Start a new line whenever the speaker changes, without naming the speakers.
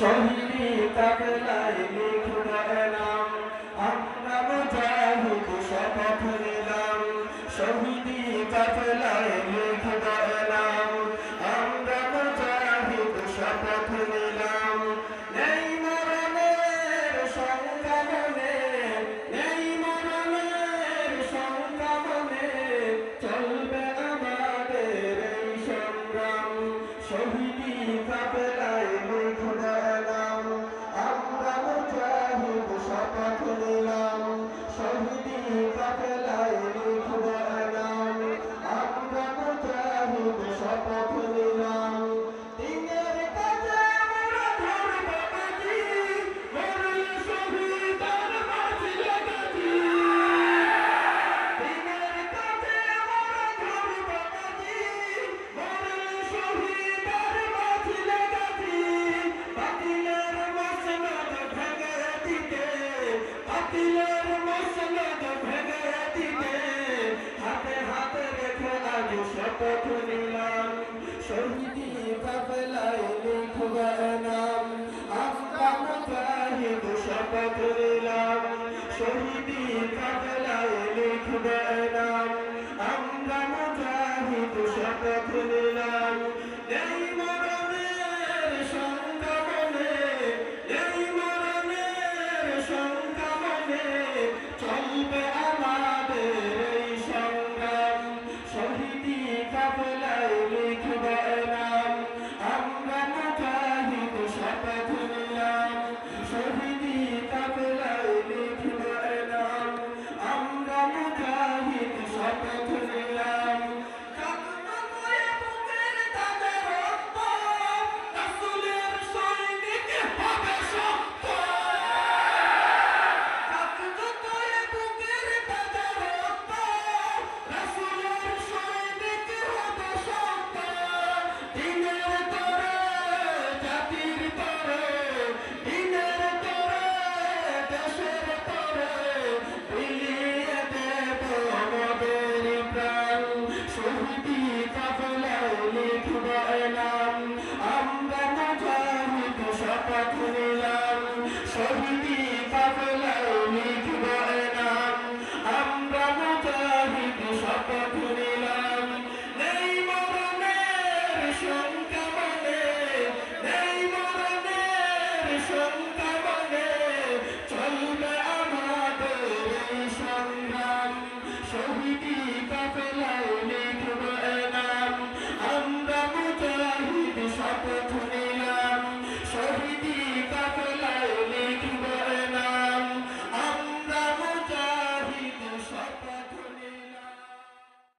শহীদি তাকলায় লিখব এলাম। আমরা মুজাহিদ শপথ নিলাম। শহীদি কাফেলা مهدي فكلا يلي পত্র দিলাম শহীদি কাতলায় লিখবে নাম। Shall we be Babylonian?